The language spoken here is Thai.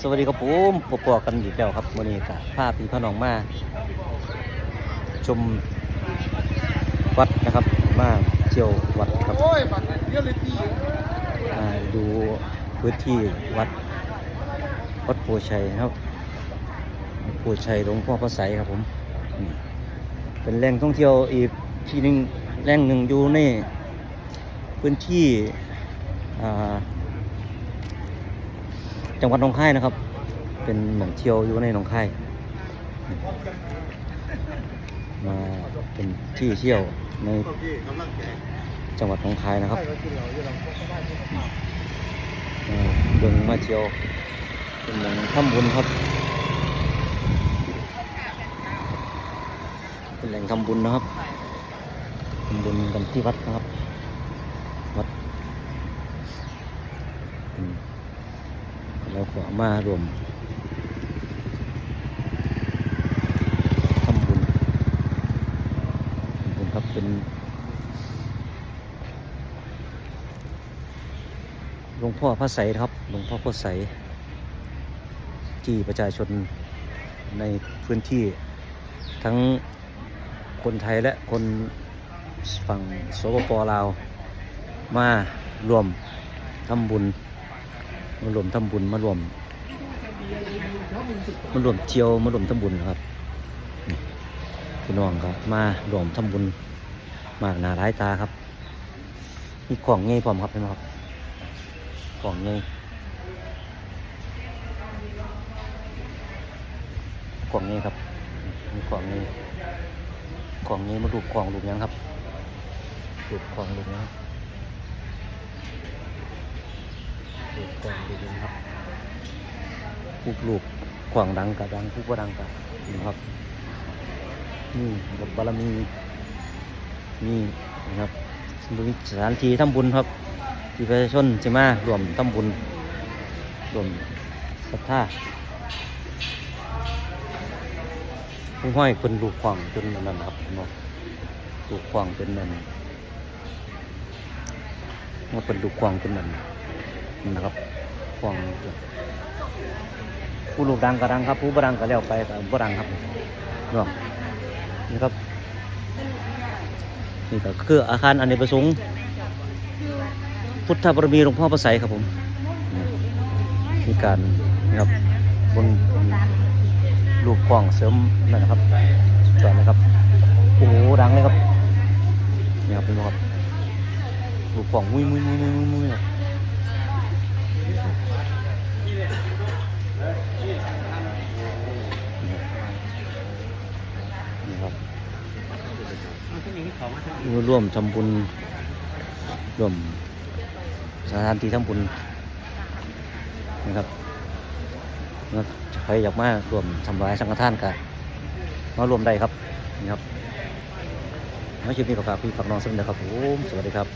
สวัสดีครับผมปปอกันอีกแล้วครับวันนี้กับภาพพี่พ่อน้องมาชมวัดนะครับมาเที่ยววัดครับโอ้ยบัตรเรียลลิตี้อ่าดูพื้นที่วัดวัดโพชัยครับวัดโพชัยหลวงพ่อพระไสยครับผมเป็นแหล่งท่องเที่ยวอีกที่หนึ่งแหล่งหนึ่งอยู่ในพื้นที่อ่า จังหวัดหนองคายนะครับ เป็นหนองเที่ยวอยู่ในหนองคายมาเป็นที่เที่ยวในจังหวัดหนองคายนะครับเดินมาเที่ยวเป็นหลังทำบุญครับ เป็นแหล่งทำบุญนะครับทำบุญกันที่วัดนะครับ วัด แล้วก็มารวมทำบุญบุญครับเป็นหลวงพ่อพระไสครับหลวงพ่อพระไสที่ประชาชนในพื้นที่ทั้งคนไทยและคนฝั่งสปปลาวมารวมทำบุญ มารวมทำบุญมารวมมารวมเที่ยวมารวมทำบุญนะครับนี่พี่น้องครับ มารวมทำบุญมากหนาร้ายตาครับมีกล่องเงยพร้อมครับเห็นไหมครับกล่องเงยกล่องเงยครับมีกล่องเงยกล่องเงยมาดูกล่องลูกยังครับดูกล่องลูกยัง กกวางดูดีนะครับลูกลูกกวางดังกับดังผู้ว่าดังกับนะครับนี่กับบารมีนี่นะครับมีสถานที่ทำบุญครับที่ประชาชนจะมารวมทำบุญรวมศรัทธาผู้ห้อยเป็นลูกขวางจนนั่นนะครับเนาะลูกขวางเป็นนั่นว่าเป็นลูกขวางเป็นนั่น นี่นะครับฟองผู้ลูกดังก็ดังครับ ผู้บดังก็แล้วไปแต่บดังครับนาะนี่ครับนี่ก็คืออาคารอเนกประสงค์พุทธบารมีหลวงพ่อพระไสยครับผมมีการนะครับบนลูกกล่องเสริมนั่นนะครับจอดนะครับโอ้โหดังเลยครับนี่ครับเป็นไงครับลูกกล่องมุยมุ้ยมุ้ยมุ้ยมุ้ยมุ้ยครับ นี่ครับ ร่วมทำบุญร่วมสถานที่ทำบุญนะครับใครอยากมารวมทำลายสังฆทานกันมารวมได้ครับนี่ครับมาคลิปนี้ก็ฝากพี่ฝากน้องสักนิดนะครับผมสวัสดีครับ